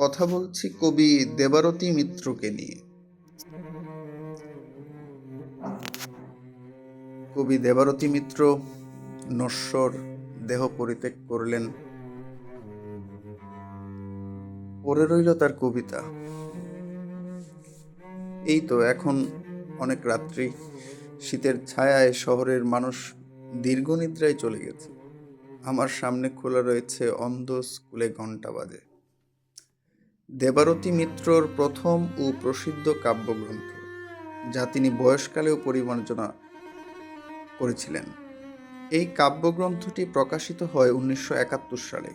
কথা বলছি কবি দেবারতী মিত্রকে নিয়ে। কবি দেবারতী মিত্র নশ্বর দেহ পরিত্যাগ করলেন। পড়ে রইল তার কবিতা। এই তো এখন অনেক রাত্রি। শীতের ছায়ায় শহরের মানুষ দীর্ঘ নিদ্রায় চলে গেছে। আমার সামনে খোলা রয়েছে অন্ধ স্কুলে ঘণ্টা বাজে। দেবারতী মিত্রর প্রথম ও প্রসিদ্ধ কাব্যগ্রন্থ, যা তিনি বয়সকালেও পরিমার্জনা করেছিলেন। এই কাব্যগ্রন্থটি প্রকাশিত হয় উনিশশো একাত্তর সালে,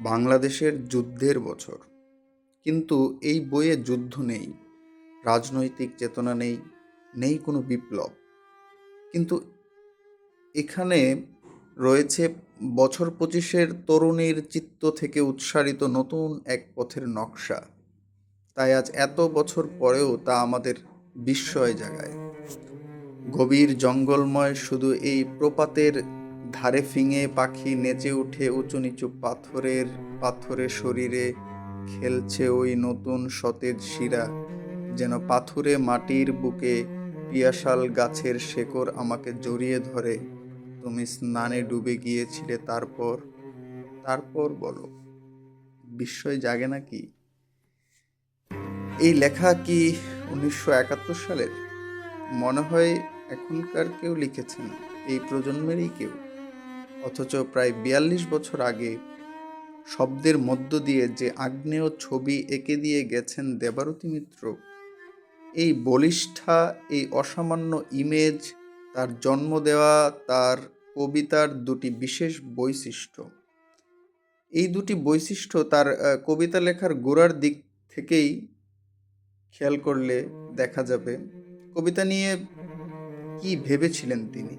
বাংলাদেশের যুদ্ধের বছর। কিন্তু এই বইয়ে যুদ্ধ নেই, রাজনৈতিক চেতনা নেই নেই কোনো বিপ্লব। কিন্তু এখানে রয়েছে বছর পঁচিশের তরুণীর চিত্ত থেকে উৎসারিত নতুন এক পথের নকশা। তাই আজ এত বছর পরেও তা আমাদের বিস্ময় জাগায়। গভীর জঙ্গলময় শুধু এই প্রপাতের ধারে ফিঙে পাখি নেচে উঠে উঁচু নিচু পাথরের পাথরে শরীরে খেলছে ওই নতুন সতেজ শিরা, যেন পাথুরে মাটির বুকে পিয়াশাল গাছের শেকড় আমাকে জড়িয়ে ধরে। তুমি স্নানে ডুবে গিয়েছিলে, তারপর তারপর বলো। বিস্ময় জাগে নাকি? এই লেখা কি উনিশশো একাত্তর সালের? মনে হয় এখনকার কেউ লিখেছেন, এই প্রজন্মেরই কেউ। অথচ প্রায় বিয়াল্লিশ বছর আগে শব্দের মধ্য দিয়ে যে আগ্নেয় ছবি এঁকে দিয়ে গেছেন দেবারতী মিত্র, এই বলিষ্ঠা, এই অসামান্য ইমেজ তার জন্ম দেওয়া, তার কবিতার দুটি বিশেষ বৈশিষ্ট্য। এই দুটি বৈশিষ্ট্য তার কবিতা লেখার গোড়ার দিক থেকেই খেয়াল করলে দেখা যাবে। কবিতা নিয়ে কি ভেবেছিলেন তিনি?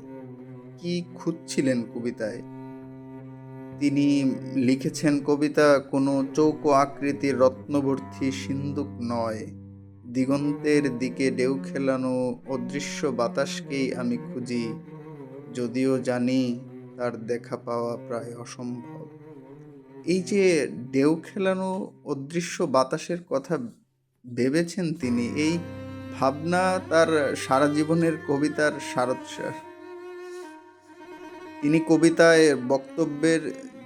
কি খুঁজছিলেন কবিতায়? তিনি লিখেছেন, কবিতা কোনো চৌকো আকৃতির রত্নবর্তী সিন্দুক নয়। দিগন্তের দিকে ঢেউ খেলানো অদৃশ্য বাতাসকেই আমি খুঁজি, যদিও জানি তার দেখা পাওয়া প্রায় অসম্ভব। এই যে ঢেউ খেলানো অদৃশ্য বাতাসের কথা ভেবেছেন তিনি, এই ভাবনা তার সারা জীবনের কবিতার সারোচ্ছ্বাস তিনি কবিতায় বক্তব্যের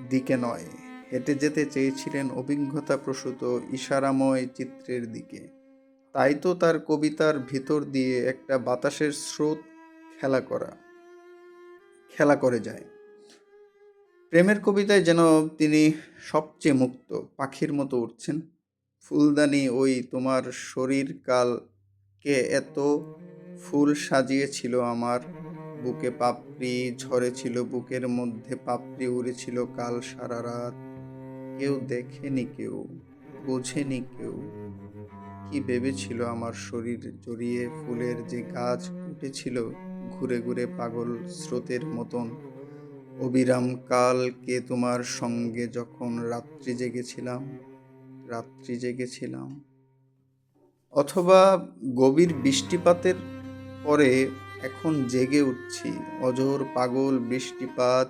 দিকে নয়, হেঁটে যেতে চেয়েছিলেন অভিজ্ঞতা প্রসূত, ইশারাময় চিত্রের দিকে। তাই তো তার কবিতার ভিতর দিয়ে একটা বাতাসের স্রোত খেলা করা, খেলা করে যায়। প্রেমের কবিতায় যেন তিনি সবচেয়ে মুক্ত, পাখির মতো উঠছেন। ফুলদানি ওই তোমার শরীর কাল কে এত ফুল সাজিয়েছিল আমার। বুকে পাপড়ি ঝরেছিল, বুকের মধ্যে পাপড়ি উড়েছিল কাল সারা রাত। কেউ দেখেনি কেউ, বোঝেনি কেউ। কি ভেবেছিল আমার শরীর জড়িয়ে ফুলের যে গাছ উঠেছিল ঘুরে ঘুরে পাগল স্রোতের মতন? অবিরাম কাল কে তোমার সঙ্গে যখন রাত্রি জেগেছিলাম রাত্রি জেগেছিলাম। অথবা গভীর বৃষ্টিপাতের পরে এখন জেগে উঠছি অজর পাগল বৃষ্টিপাত,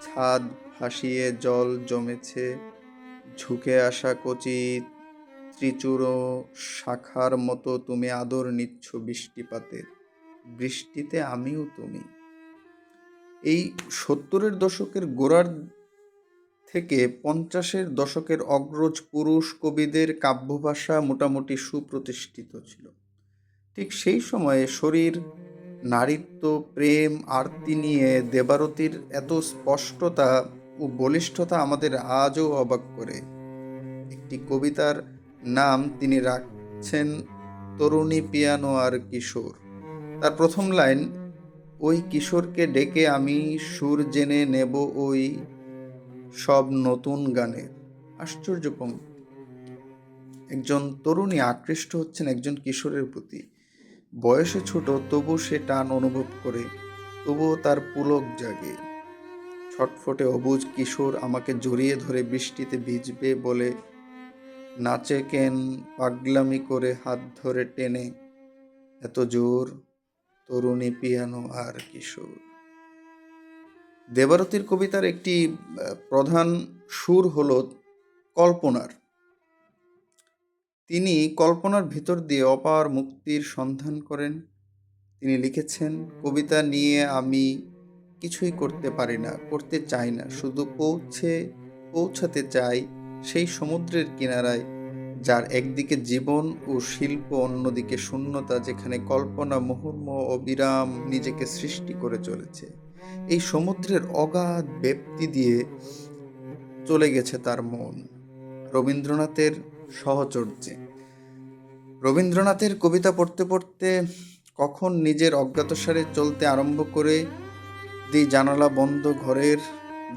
ছাদ ভাসিয়ে জল জমেছে, ঝুঁকে আসা কচি ত্রিচূড় শাখার মতো তুমি আদর নিচ্ছ বৃষ্টিপাতের। বৃষ্টিতে আমিও তুমি। এই সত্তরের দশকের গোড়ার থেকে পঞ্চাশের দশকের অগ্রজ পুরুষ কবিদের কাব্যভাষা মোটামুটি সুপ্রতিষ্ঠিত ছিল। ঠিক সেই সময়ে শরীর, নারীত্ব, প্রেম আরতি নিয়ে দেবারতির এত স্পষ্টতা ও বলিষ্ঠতা আমাদের আজও অবাক করে। একটি কবিতার নাম তিনি রাখছেন তরুণী পিয়ানো আর কিশোর। তার প্রথম লাইন, ওই কিশোরকে ডেকে আমি সুর জেনে নেব ওই সব নতুন গানের। আশ্চর্য পঙ্ক্তি একজন তরুণী আকৃষ্ট হচ্ছেন একজন কিশোরের প্রতি। বয়সে ছোট তবু সে টান অনুভব করে, তবুও তার পুলক জাগে। ছটফটে অবুজ কিশোর আমাকে জড়িয়ে ধরে বৃষ্টিতে ভিজবে বলে নাচে কেন পাগলামি করে হাত ধরে টেনে, এত জোর, তরুণী পিয়ানো আর কিশোর। দেবারতীর কবিতার একটি প্রধান সুর হল কল্পনার। তিনি কল্পনার ভিতর দিয়ে অপার মুক্তির সন্ধান করেন। তিনি লিখেছেন, কবিতা নিয়ে আমি কিছুই করতে পারি না, করতে চাই না, শুধু পৌঁছে, পৌঁছাতে চাই সেই সমুদ্রের কিনারায়, যার একদিকে জীবন ও শিল্প, অন্যদিকে শূন্যতা যেখানে কল্পনা, মুহুর্ম অবিরাম নিজেকে সৃষ্টি করে চলেছে। এই সমুদ্রের অগাধ ব্যক্তি দিয়ে চলে গেছে তার মন। রবীন্দ্রনাথের সহচর্যে। রবীন্দ্রনাথের কবিতা পড়তে পড়তে কখন নিজের অজ্ঞাতসারে চলতে আরম্ভ করে দিই জানালা বন্ধ ঘরের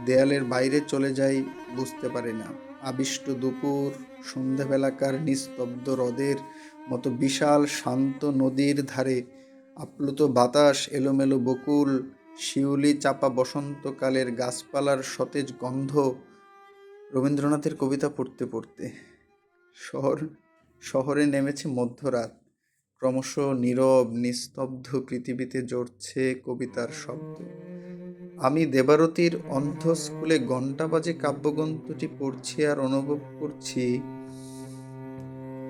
দেয়ালের বাইরে চলে যাই বুঝতে পারি না। আবিষ্ট দুপুর সন্ধ্যাবেলাকার নিস্তব্ধ হ্রদের মতো বিশাল শান্ত নদীর ধারে আপ্লুত বাতাস, এলোমেলো বকুল, শিউলি চাপা বসন্তকালের গাছপালার সতেজ গন্ধ রবীন্দ্রনাথের কবিতা পড়তে পড়তে। শহর, শহরে নেমেছে মধ্যরাত। ক্রমশ নীরব, নিস্তব্ধ পৃথিবীতে জড়ছে কবিতার শব্দ। আমি দেবারতীর অন্ধ স্কুলে ঘণ্টা বাজে কাব্যগ্রন্থটি পড়ছি আর অনুভব করছি।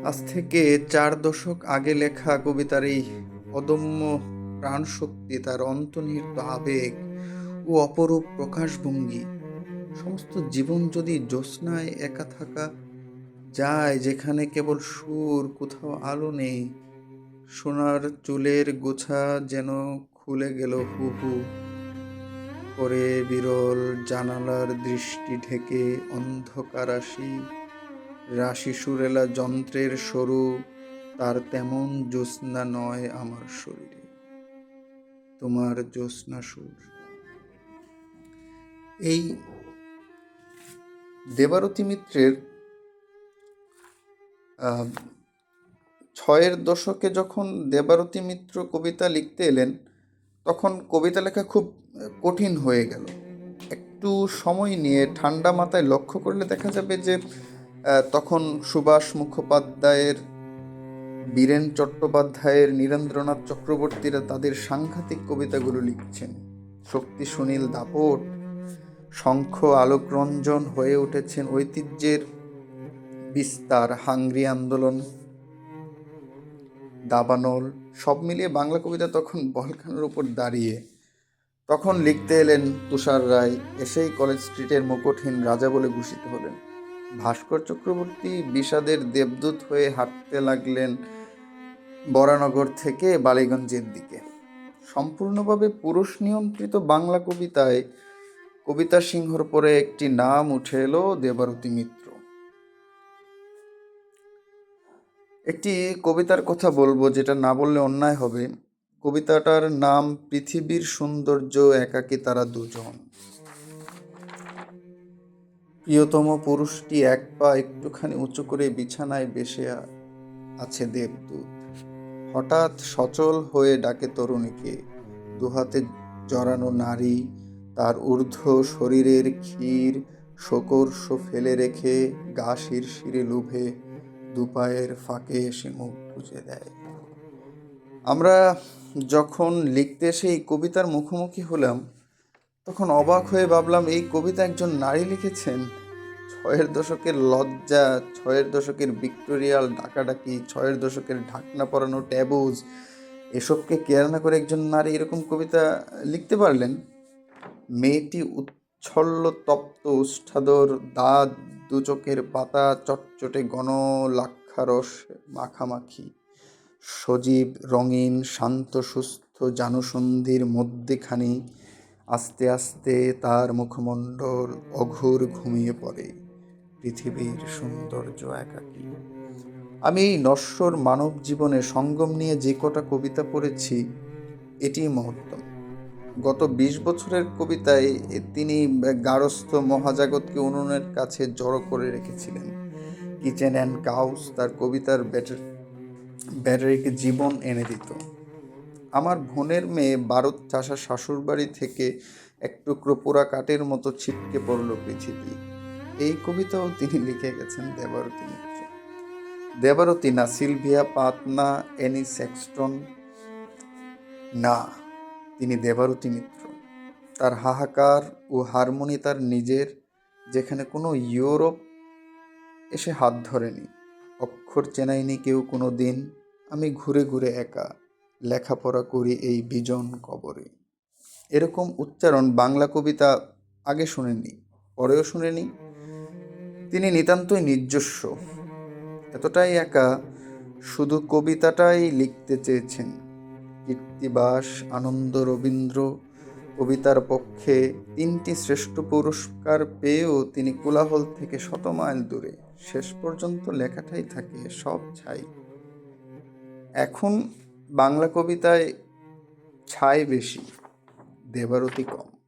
আজ থেকে চার দশক আগে লেখা কবিতার এই অদম্য প্রাণশক্তি, তার অন্তর্নিহিত আবেগ ও অপরূপ প্রকাশভঙ্গি, সমস্ত জীবন যদি জ্যোৎস্নায় একা থাকা যায়, যেখানে কেবল সুর, কোথাও আলো নেই, সোনার চুলের গোছা যেন খুলে গেল হু হু করে বিরল জানালার দৃষ্টি ঢেকে অন্ধকার রাশি রাশি সুরেলা যন্ত্রের সরু, তার তেমন জ্যোৎস্না নয় আমার শরীরে। তোমার জ্যোৎস্না সুর। এই দেবারতী মিত্রের ছয়ের দশকে যখন দেবারতী মিত্র কবিতা লিখতে এলেন তখন কবিতা লেখা খুব কঠিন হয়ে গেল। একটু সময় নিয়ে ঠান্ডা মাথায় লক্ষ্য করলে দেখা যাবে যে তখন সুভাষ মুখোপাধ্যায়ের, বীরেন চট্টোপাধ্যায়ের, নীরেন্দ্রনাথ চক্রবর্তীরা তাদের সাংঘাতিক কবিতাগুলো লিখছেন। শক্তি সুনীল দাপট, শঙ্খ আলোকরঞ্জন হয়ে উঠেছেন ঐতিহ্যের বিস্তার, হাংরি আন্দোলন। দাবানল, সব মিলিয়ে বাংলা কবিতা তখন বলখানের উপর দাঁড়িয়ে। তখন লিখতে এলেন তুষার রায়, এসেই কলেজ স্ট্রিটের মুকুটহীন রাজা বলে ঘোষিত হলেন। ভাস্কর চক্রবর্তী বিষাদের দেবদূত হয়ে হাঁটতে লাগলেন বরানগর থেকে বালিগঞ্জের দিকে। সম্পূর্ণভাবে পুরুষ নিয়ন্ত্রিত বাংলা কবিতায় কবিতা সিংহর পরে একটি নাম উঠে এলো দেবারতী মিত্র। একটি কবিতার কথা বলব যেটা না বললে অন্যায় হবে। কবিতাটার নাম, পৃথিবীর সৌন্দর্য একাকী তারা দুজন। প্রিয়তম পুরুষটি এক পা একটুখানি উঁচু করে বিছানায় আ- আছে দেবদূত। হঠাৎ সচল হয়ে ডাকে তরুণীকে। দুহাতে জড়ানো নারী, তার ঊর্ধ্ব শরীরের ক্ষীর শোকর্ষ ফেলে রেখে গা শিরশিরে লুভে। দুপায়ের ফাঁকে এসে মুখ বুঝে দেয়। আমরা যখন লিখতে এসে এই কবিতার মুখোমুখি হলাম, তখন অবাক হয়ে ভাবলাম, এই কবিতা একজন নারী লিখেছেন? ছয়ের দশকের লজ্জা, ছয়ের দশকের ভিক্টোরিয়াল ডাকাডাকি, ছয়ের দশকের ঢাকনা পরানো ট্যাবুজ, এসবকে কেয়ার না করে একজন নারী এরকম কবিতা লিখতে পারলেন? মেয়েটি উচ্ছল্ল তপ্ত উষ্ঠাদর দাঁত দু চোখের পাতা চটচটে গণ লাক্ষারস মাখামাখি। সজীব, রঙিন, শান্ত, সুস্থ জানুসন্ধির মধ্যেখানি আস্তে আস্তে তার মুখমণ্ডল অঘোর ঘুমিয়ে পড়ে। পৃথিবীর সৌন্দর্য একাকী। আমি এই নশ্বর মানব জীবনে সঙ্গম নিয়ে যে কটা কবিতা পড়েছি এটি মহত্তম। গত বিশ বছরের কবিতায় তিনি গারস্থ মহাজাগতকে উনুনের কাছে জড়ো করে রেখেছিলেন। কিচেন অ্যান্ড কাউস তার কবিতার ব্যাটার, ব্যাটারিকে জীবন এনে দিত। আমার বোনের মেয়ে বারত চাষা শ্বশুরবাড়ি থেকে এক টুকরো পোড়া কাঠের মতো ছিটকে পড়ল পৃথিবী। এই কবিতাও তিনি লিখে গেছেন দেবারতী মিত্র। দেবারতী না, সিলভিয়া পাতনা এনি সেক্সটন না। তিনি দেবারতী মিত্র। তার হাহাকার ও হারমোনি তার নিজের, যেখানে কোনো ইউরোপ এসে হাত ধরেনি। অক্ষর চেনাইনি কেউ কোনো দিন। আমি ঘুরে ঘুরে একা লেখাপড়া করি এই বিজন কবরে। এরকম উচ্চারণ বাংলা কবিতা আগে শুনেনি পরেও শুনেনি। তিনি নিতান্তই নিজস্ব। এতটাই একা, শুধু কবিতাটাই লিখতে চেয়েছেন। কীর্তিবাস, আনন্দ রবীন্দ্র, কবিতার পক্ষে তিনটি শ্রেষ্ঠ পুরস্কার পেয়েও তিনি কোলাহল থেকে শত মাইল দূরে। শেষ পর্যন্ত লেখাটাই থাকে সব ছাই। এখন বাংলা কবিতায় ছাই বেশি, দেবারতি কম।